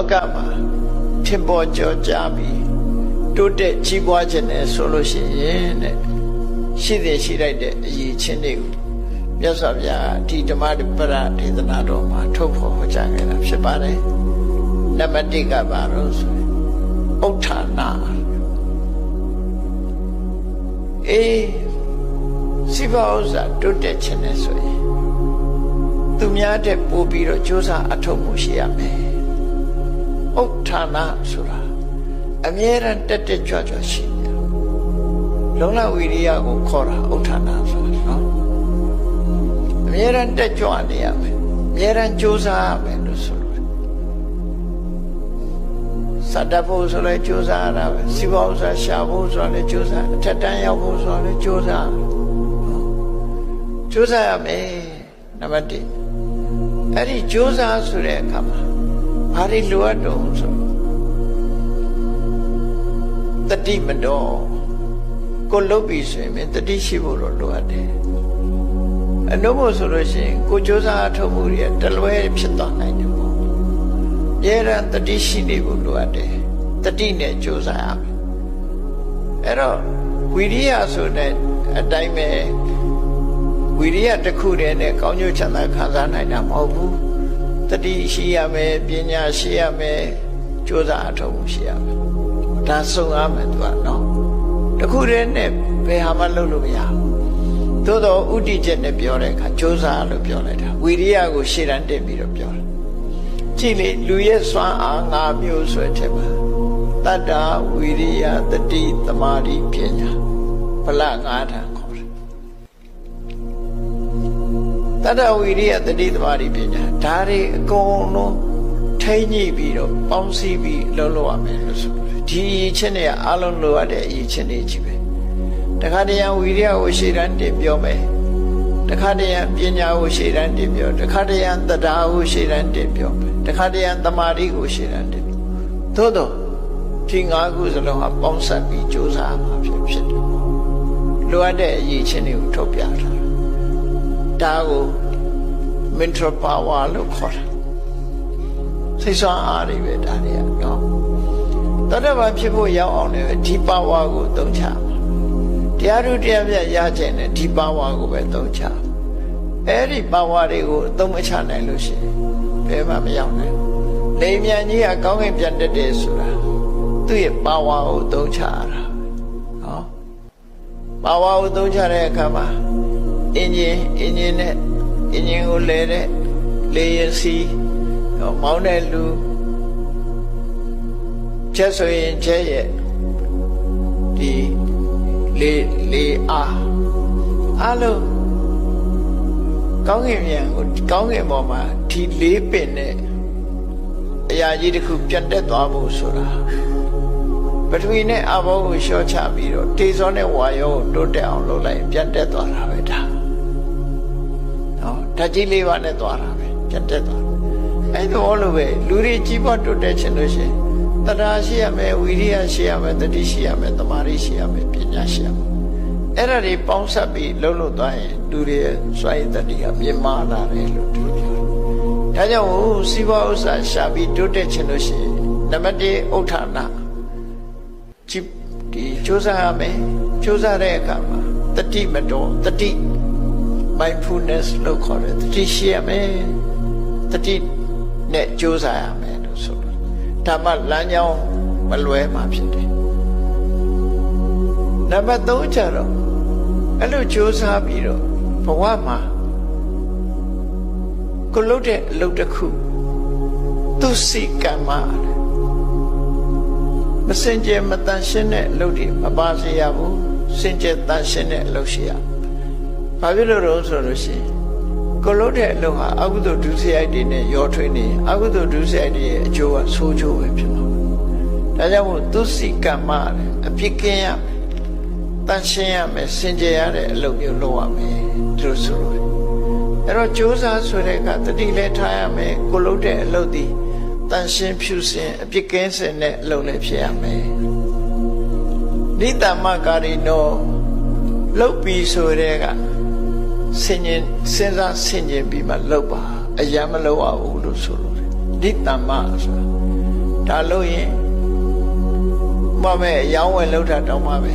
လောကမှာထင်ပေါ်ကြော်ကြားပြီးတိုးတက်ကြီးပွားခြင်းနဲ့ဆိုလို့ရှိရင်တဲ့ရှိတဲ့ရှိလိုက်တဲ့အရေးချင်းတွေကိုမြတ်စွာဘုရားဒီဓမ္မပရဒေသနာတော်မှာထုတ်ဖော်ဟောကြားခဲ့တာဖြစ်ပါတယ်နံပါတ်1ကပါတော့ဆိုရင်ဥဋ္ဌာဏအေးစိဘဥစ္စာတိုးတက်ခြင်းနဲ့ဆိုရင်သူများတဲ့ပို့ပြီးတော့ကြိုးစားအထောက်မှုရှိရမယ် ဥဋ္ဌာဏဆိုတာအမြဲတမ်းတက်တက်ကြွကြွရှိတယ်လုံလဝိရိယကိုခေါ်တာဥဋ္ဌာဏဆိုတာနော်အမြဲတမ်းတက်ကြွနေရမယ်အမြဲတမ်းကြိုးစားရမယ်လို့ဆိုလို့စတတ်ဖို့ဆိုလဲကြိုးစားရတာပဲစီဘောဥစ္စာရှာဖို့ဆိုလဲကြိုးစားအထက်တန်းရောက်ဖို့ဆိုလဲကြိုးစားနော်ကြိုးစားရမယ်နံပါတ်1အဲ့ဒီကြိုးစားဆိုတဲ့အခါမှာ ဘာတွေလိုအပ်တုံးဆိုတတိမတော်ကိုလုတ်ပြီဆိုရင်တတိရှိဖို့တော့လိုအပ်တယ်အနုမို့ဆိုလို့ရှိရင်ကိုကြိုးစားအထုတ်မှုတွေတလွဲဖြစ်သွားနိုင်တယ်ပေါ့။ရဲရန်တတိရှိနေဖို့လိုအပ်တယ်။တတိနဲ့ကြိုးစားရမယ်။အဲ့တော့ဝိရိယဆိုတဲ့အတိုင်းပဲဝိရိယတစ်ခုတည်းနဲ့ကောင်းကျိုးချမ်းသာခံစားနိုင်တာမဟုတ်ဘူး။ တတိရှိရမယ်ပညာရှိရမယ်ကြိုးစားအထုတ်မှုရှိရမယ်။ဒါစုံရမယ်သူကနော်။တစ်ခုတည်းနဲ့ဘယ်ဟာမှလုပ်လို့မရဘူး။သို့တော့ဥတီချက်နဲ့ပြောတဲ့အခါစ조사လို့ပြောလိုက်တာဝိရိယကိုရှေ့တန်းတင်ပြီးတော့ပြောတယ်ကြည့်လေလူရဲ့စွမ်းအား၅မျိုးဆိုတဲ့မှာတတ္တဝိရိယတတိသမာဓိပညာဗလ၅ဌာန်ခေါ် တယ်တတ္တဝိရိယတတိသမာဓိပညာဒါတွေအကုန်လုံးထိမ့်ညှိပြီးတော့ပေါင်းစည်းပြီးလုပ်လို့ရမယ်လို့ဆိုတယ်ဒီအရေးချင်းတွေကအလုံးလိုအပ်တဲ့အရေးချင်းတွေကြီးပဲတခါတရံဝိရိယကိုရှေ့တန်းတင်ပြောမယ်တခါတရံပညာကိုရှေ့တန်းတင်ပြောတခါတရံတရားကိုရှေ့တန်းတင်ပြောမယ်တခါတရံတမာတိကိုရှေ့တန်းတင်သို့တော့ဒီငါးခုစလုံးဟာပေါင်းစပ်ပြီးကြိုးစားမှာဖြစ်ဖြစ်တယ်လိုအပ်တဲ့အရေးချင်းတွေကိုထုတ်ပြထားတာ ဒါကို mental power လို့ခေါ်တာစိတ်ဆွမ်းအားတွေပဲဒါတွေကနော်တတ္တဗာဖြစ်ဖို့ရောက်အောင်လည်းဒီ power ကိုသုံးချမှာတရားသူတရားမြတ်ရခြင်းနဲ့ဒီပါဝါကိုပဲသုံးချအဲ့ဒီပါဝါတွေကိုအသုံးမချနိုင်လို့ရှိရင်ဘယ်မှမရောက်နိုင်လေမြန်ကြီးကကောင်းကင်ပြန်တက်တယ်ဆိုတာသူ့ရဲ့ပါဝါကိုသုံးချရတာနော်ပါဝါကိုသုံးချတဲ့အခါမှာ အင်ဂျင်အင်ဂျင်နဲ့အင်ဂျင်ကိုလဲတဲ့လေရင်စီမောင်းတဲ့လူချက်ဆိုရင်ချက်ရဲ့ဒီလေလေအားအလုံးကောင်းကင်မြန်ကိုကောင်းကင်ပေါ်မှာဒီလေးပင်နဲ့အရာကြီးတစ်ခုပြတ်တက်သွားဖို့ဆိုတာပထဝီနဲ့အဘောကိုရှော့ချပြီးတော့တေဇောနဲ့ဝါယောကိုတိုးတက်အောင်လုပ်လိုက်ပြတ်တက်သွားတာပဲဒါနော် ဓာတ်ကြီးလေးပါနဲ့သွားတာပဲပြတ်တက်သွားအဲ့တော့လိုပဲလူတွေကြီးပွားတိုးတက်ခြင်းလို့ရှိရင်တရားရှိရမယ်ဝိရိယရှိရမယ်တတိရှိရမယ်တမာရီရှိရမယ်ပညာရှိရမယ်အဲ့ဒါတွေပေါင်းစပ်ပြီးလှုပ်လို့သွားရင်လူတွေရဲ့စွမ်းရည်တတိကမြင့်မားလာတယ်လို့သူပြောတယ်။ဒါကြောင့်စီးပွားဥစ္စာရှာပြီးတိုးတက်ခြင်းလို့ရှိရင်နံပါတ်1ဥဋ္ဌာဏကြည်ဒီစ조사ရမယ်စ조사တဲ့အခါမှာတတိမတော်တတိ mindfulness လို့ခေါ်တယ်တတိရှိရမယ်တတိနဲ့ကြိုးစားရမယ်လို့ဆိုလို့ဓမ္မလမ်းကြောင်းမလွဲမှာဖြစ်တယ်နံပါတ်3ကျတော့အဲ့လိုကြိုးစားပြီးတော့ဘဝမှာကိုလုပ်တဲ့အလုပ်တစ်ခုသူစိတ်ကံမှာမစင်ကြယ်မတန်ရှင်းတဲ့အလုပ်တွေမပါစေရဘူးစင်ကြယ်တန်ရှင်းတဲ့အလုပ်ရှိရမယ် ဘာဖြစ်လို့လဲဆိုလို့ရှိရင်ကိုလို့တဲ့အလုပ်ဟာအကုသိုလ်ဒုစရိုက်တွေနဲ့ရောထွေးနေအကုသိုလ်ဒုစရိုက်တွေရဲ့အကျိုးကဆိုးကျိုးပဲဖြစ်မှာဒါကြောင့်မို့သူစိကံမှာအပြစ်ကင်းရမယ်တန်ရှင်းရမယ်စင်ကြယ်ရတဲ့အလုပ်မျိုးလုပ်ရမယ်သူတို့ဆိုလို့အဲ့တော့ကြိုးစားဆိုတဲ့ကတတိလည်းထားရမယ်ကိုလုပ်တဲ့အလုပ်ဒီတန်ရှင်းဖြူစင်အပြစ်ကင်းစင်တဲ့အလုပ်လည်းဖြစ်ရမယ်နိတ္တမကာရီနောလုပ်ပြီးဆိုတဲ့က စင်ရင်စဉ်းစားဆင်ခြင်ပြီးမှလုပ်ပါအယံမလုပ်ရဘူးလို့ဆိုလို့နိတ္တမဆိုတာဒါလို့ရင်မမဲအယောင်းဝယ်လောက်တာတောင်းပါပဲ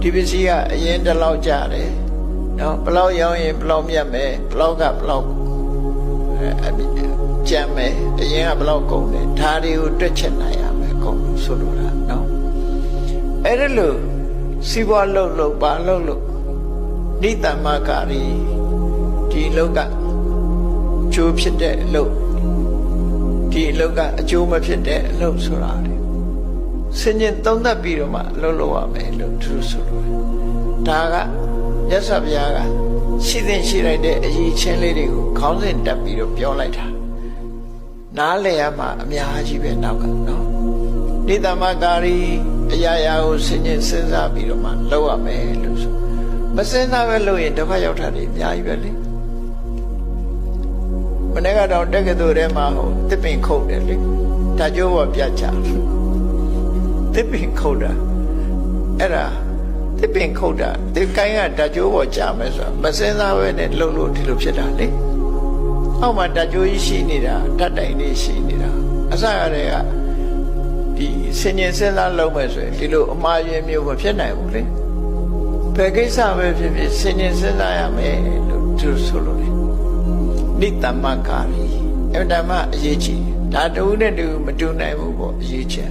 ဒီပစ္စည်းကအရင်တစ်လောက်ကြတယ်နော်ဘလောက်ရောင်းရင်ဘလောက်မြတ်မယ်ဘလောက်ကဘလောက်အဲကြမ်းမယ်အရင်ကဘလောက်ကုန်တယ်ဒါတွေကိုတွက်ချက်နိုင်ရမယ်ကုန်လို့ဆိုလိုတာနော်အဲ့ဒါလို့စီးပွားလုပ်လို့ပါလုပ်လို့ နိတ္တမကာရီဒီလောက်ကကျိုးဖြစ်တဲ့အလုပ်ဒီအလုပ်ကအကျိုးမဖြစ်တဲ့အလုပ်ဆိုတာလေစင်ញင်သုံးသပ်ပြီးတော့မှအလုပ်လုပ်ရမယ်လို့သူတို့ဆိုလို့ဒါကမြတ်စွာဘုရားကရှိသင့်ရှိလိုက်တဲ့အရေးချင်းလေးတွေကိုခေါင်းစဉ်တက်ပြီးတော့ပြောလိုက်တာနားလည်ရမှာအများကြီးပဲနောက်ကနော်နိတ္တမကာရီအရာရာကိုစင်ញင်စဉ်းစားပြီးတော့မှလုပ်ရမယ်လို့ဆို မစဉ်းစားပဲလုပ်ရင်ဒုက္ခရောက်တာတွေအများကြီးပဲလေမနေ့ကတော့တက္ကသိုလ်ထဲမှာဟိုတစ်ပင်ခုတ်တယ်လေဒါကြိုးပေါ်ပြတ်ချတစ်ပင်ခုတ်တာအဲ့ဒါတစ်ပင်ခုတ်တာဒီကိုင်းကဓာကြိုးပေါ်ကြာမယ်ဆိုတာမစင်စားပဲနဲ့လှုပ်လို့ဒီလိုဖြစ်တာလေအောက်မှာဓာကြိုးကြီးရှိနေတာဓာတ်တိုင်လေးရှိနေတာအစရတဲ့ကဒီစင်ញင်စဉ်းစားလုံးမယ်ဆိုရင်ဒီလိုအမှားယွင်းမျိုးမဖြစ်နိုင်ဘူးလေ ဘယ်ကိစ္စပဲဖြစ်ဖြစ်စင်ញင်စဉ်းစားရမယ်လို့သူဆိုလို့လေနိတ္တမကာရီအဲ့ဒါမှအရေးကြီးဒါတူနဲ့တူမတူနိုင်ဘူးပေါ့အရေးချင်